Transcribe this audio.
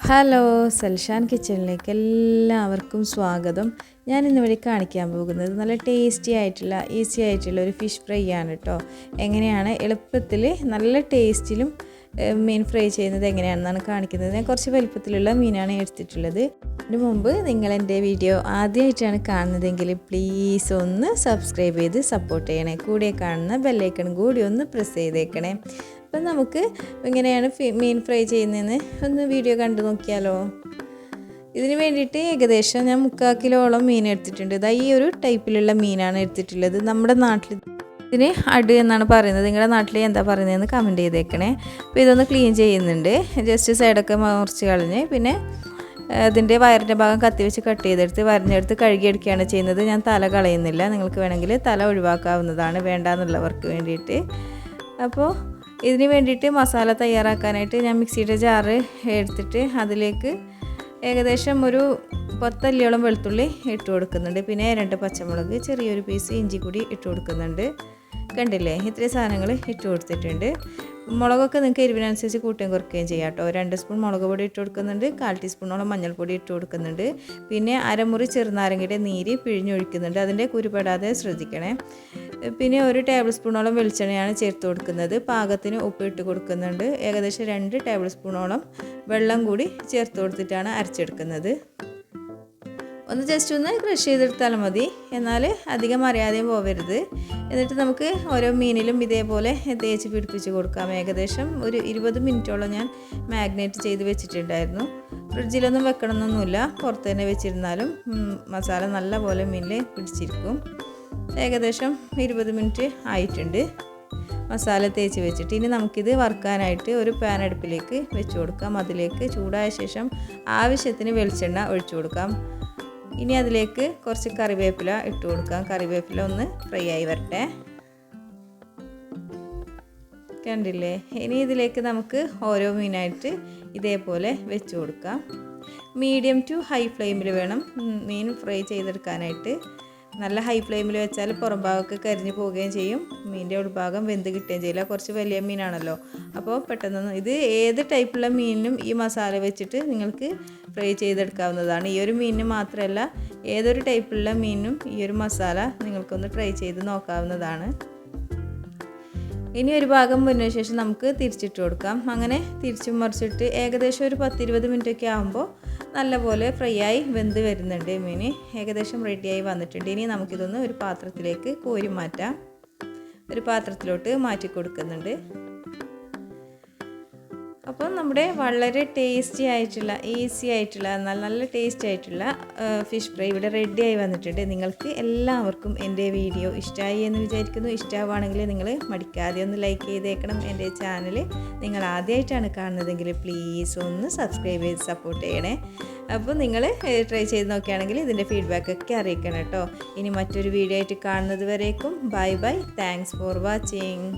Hello സൽഷാൻ കിച്ചണിലേക്ക് എല്ലാവർക്കും സ്വാഗതം. ഞാൻ ഇന്നിവിടെ കാണിക്കാൻ പോകുന്നത് നല്ല ടേസ്റ്റി ആയിട്ടുള്ള ഈസി ആയിട്ടുള്ള ഒരു ഫിഷ് ഫ്രൈ ആണ് കേട്ടോ എങ്ങനെയാണ് എളുപ്പത്തിൽ നല്ല ടേസ്റ്റിലും മീൻ ഫ്രൈ ചെയ്യുന്നത് എങ്ങനെയാണെന്നാണ് കാണിക്കുന്നത്. ഞാൻ കുറച്ച് വലുപ്പത്തിലുള്ള മീനാണ് എടുത്തിട്ടുള്ളത്. അതിന് മുമ്പ് നിങ്ങൾ എന്റെ വീഡിയോ ആദ്യമായിട്ടാണ് കാണുന്നതെങ്കിൽ പ്ലീസ് ഒന്ന് സബ്സ്ക്രൈബ് ചെയ്ത് സപ്പോർട്ട് ചെയ്യണേ. കൂടെ കാണുന്ന ബെല്ലൈക്കൺ കൂടി ഒന്ന് പ്രസ് ചെയ്തേക്കണേ. അപ്പം നമുക്ക് എങ്ങനെയാണ് മീൻ ഫ്രൈ ചെയ്യുന്നതെന്ന് ഒന്ന് വീഡിയോ കണ്ടു നോക്കിയാലോ. ഇതിന് വേണ്ടിയിട്ട് ഏകദേശം ഞാൻ മുക്കാൽ കിലോളം മീൻ എടുത്തിട്ടുണ്ട്. ഇതാ ഈ ഒരു ടൈപ്പിലുള്ള മീനാണ് എടുത്തിട്ടുള്ളത്. നമ്മുടെ നാട്ടിൽ ഇതിന് അട് എന്നാണ് പറയുന്നത്. നിങ്ങളുടെ നാട്ടിൽ എന്താ പറയുന്നതെന്ന് കമന്റ് ചെയ്തേക്കണേ. അപ്പോൾ ഇതൊന്ന് ക്ലീൻ ചെയ്യുന്നുണ്ട്. ജസ്റ്റ് സൈഡൊക്കെ മുറിച്ച് കളഞ്ഞ് പിന്നെ അതിന്റെ വയറിന്റെ ഭാഗം കത്തി വെച്ച് കട്ട് ചെയ്തെടുത്ത് വരഞ്ഞെടുത്ത് കഴുകിയെടുക്കുകയാണ് ചെയ്യുന്നത്. ഞാൻ തല കളയുന്നില്ല. നിങ്ങൾക്ക് വേണമെങ്കിൽ തല ഒഴിവാക്കാവുന്നതാണ്. വേണ്ടാന്നുള്ളവർക്ക് വേണ്ടിയിട്ട്. അപ്പോൾ ഇതിന് വേണ്ടിയിട്ട് മസാല തയ്യാറാക്കാനായിട്ട് ഞാൻ മിക്സിയുടെ ജാറ് എടുത്തിട്ട് അതിലേക്ക് ഏകദേശം ഒരു പത്തല്ലിയോളം വെളുത്തുള്ളി ഇട്ട് കൊടുക്കുന്നുണ്ട്. പിന്നെ രണ്ട് പച്ചമുളക് ചെറിയൊരു പീസ് ഇഞ്ചി കൂടി ഇട്ട് കൊടുക്കുന്നുണ്ട്. കണ്ടില്ലേ? ഇത്രയും സാധനങ്ങൾ ഇട്ട് കൊടുത്തിട്ടുണ്ട്. മുളകൊക്കെ നിങ്ങൾക്ക് എരിവിനനുസരിച്ച് കൂട്ടുകയും കുറയ്ക്കുകയും ചെയ്യാം കേട്ടോ. രണ്ട് സ്പൂൺ മുളക് പൊടി ഇട്ട് കൊടുക്കുന്നുണ്ട് കാൽ ടീസ്പൂണോളം മഞ്ഞൾപ്പൊടി ഇട്ട് കൊടുക്കുന്നുണ്ട്. പിന്നെ അരമുറി ചെറുനാരങ്ങയുടെ നീര് പിഴിഞ്ഞൊഴിക്കുന്നുണ്ട് അതിന്റെ കുരുപെടാതെ ശ്രദ്ധിക്കണേ. പിന്നെ ഒരു ടേബിൾ സ്പൂണോളം വെളിച്ചെണ്ണയാണ് ചേർത്ത് കൊടുക്കുന്നത് പാകത്തിന് ഉപ്പ് ഇട്ട് കൊടുക്കുന്നുണ്ട്. ഏകദേശം രണ്ട് ടേബിൾ സ്പൂണോളം വെള്ളം കൂടി ചേർത്ത് കൊടുത്തിട്ടാണ് അരച്ചെടുക്കുന്നത്. ഒന്ന് ജസ്റ്റ് ഒന്ന് ക്രഷ് ചെയ്തെടുത്താലും മതി. എന്നാൽ അധികം അറിയാതെയും പോവരുത്. എന്നിട്ട് നമുക്ക് ഓരോ മീനിലും ഇതേപോലെ തേച്ച് പിടിപ്പിച്ച് കൊടുക്കാം. ഏകദേശം ഒരു ഇരുപത് മിനിറ്റോളം ഞാൻ മാഗ്നേറ്റ് ചെയ്ത് വെച്ചിട്ടുണ്ടായിരുന്നു. ഫ്രിഡ്ജിലൊന്നും വെക്കണമെന്നൊന്നുമില്ല. പുറത്ത് തന്നെ വെച്ചിരുന്നാലും മസാല നല്ലപോലെ മീനിൽ പിടിച്ചിരിക്കും. ഏകദേശം ഇരുപത് മിനിറ്റ് ആയിട്ടുണ്ട്. മസാല തേച്ച് വെച്ചിട്ട് ഇനി നമുക്കിത് വറുക്കാനായിട്ട് ഒരു പാൻ അടുപ്പിലേക്ക് വെച്ച് കൊടുക്കാം. അതിലേക്ക് ചൂടായ ശേഷം ആവശ്യത്തിന് വെളിച്ചെണ്ണ ഒഴിച്ചു കൊടുക്കാം. ഇനി അതിലേക്ക് കുറച്ച് കറിവേപ്പില ഇട്ട് കൊടുക്കാം. കറിവേപ്പില ഒന്ന് ഫ്രൈ ആയി വരട്ടെ. കണ്ടില്ലേ? ഇനി ഇതിലേക്ക് നമുക്ക് ഓരോ മീനായിട്ട് ഇതേപോലെ വെച്ച് കൊടുക്കാം. മീഡിയം ടു ഹൈ ഫ്ലെയിമിൽ വേണം മീൻ ഫ്രൈ ചെയ്തെടുക്കാനായിട്ട്. നല്ല ഹൈ ഫ്ലെയിമിൽ വെച്ചാൽ പുറം ഭാഗമൊക്കെ കരിഞ്ഞു പോവുകയും ചെയ്യും. മീനിന്റെ ഉൾഭാഗം വെന്ത് കിട്ടുകയും ചെയ്യില്ല. കുറച്ച് വലിയ മീനാണല്ലോ. അപ്പോൾ പെട്ടെന്ന് ഇത് ഏത് ടൈപ്പുള്ള മീനിനും ഈ മസാല വെച്ചിട്ട് നിങ്ങൾക്ക് ഫ്രൈ ചെയ്തെടുക്കാവുന്നതാണ്. ഈ ഒരു മീനിന് മാത്രമല്ല ഏതൊരു ടൈപ്പുള്ള മീനിനും ഈ ഒരു മസാല നിങ്ങൾക്കൊന്ന് ട്രൈ ചെയ്ത് നോക്കാവുന്നതാണ്. ഇനി ഒരു ഭാഗം മുന്നേ ശേഷം നമുക്ക് തിരിച്ചിട്ട് കൊടുക്കാം. അങ്ങനെ തിരിച്ചും മറിച്ചിട്ട് ഏകദേശം ഒരു പത്തിരുപത് മിനിറ്റൊക്കെ ആകുമ്പോൾ നല്ലപോലെ ഫ്രൈ ആയി വെന്ത് വരുന്നുണ്ട് മീൻ ഏകദേശം റെഡിയായി വന്നിട്ടുണ്ട്. ഇനി നമുക്കിതൊന്ന് ഒരു പാത്രത്തിലേക്ക് കോരി മാറ്റാം. ഒരു പാത്രത്തിലോട്ട് മാറ്റി കൊടുക്കുന്നുണ്ട്. അപ്പോൾ നമ്മുടെ വളരെ ടേസ്റ്റി ആയിട്ടുള്ള ഈസി ആയിട്ടുള്ള എന്നാൽ നല്ല ടേസ്റ്റി ആയിട്ടുള്ള ഫിഷ് ഫ്രൈ ഇവിടെ റെഡി ആയി വന്നിട്ടുണ്ട്. നിങ്ങൾക്ക് എല്ലാവർക്കും എന്റെ വീഡിയോ ഇഷ്ടമായി എന്ന് വിചാരിക്കുന്നു. ഇഷ്ടമാണെങ്കിൽ നിങ്ങൾ മടിക്കാതെ ഒന്ന് ലൈക്ക് ചെയ്തേക്കണം എന്റെ ചാനൽ നിങ്ങൾ ആദ്യമായിട്ടാണ് കാണുന്നതെങ്കിൽ പ്ലീസ് ഒന്ന് സബ്സ്ക്രൈബ് ചെയ്ത് സപ്പോർട്ട് ചെയ്യണേ. അപ്പോൾ നിങ്ങൾ ട്രൈ ചെയ്ത് നോക്കുകയാണെങ്കിൽ ഇതിന്റെ ഫീഡ്ബാക്ക് ഒക്കെ അറിയിക്കണം കേട്ടോ. ഇനി മറ്റൊരു വീഡിയോ ആയിട്ട് കാണുന്നത് വരേക്കും. Bye bye thanks for watching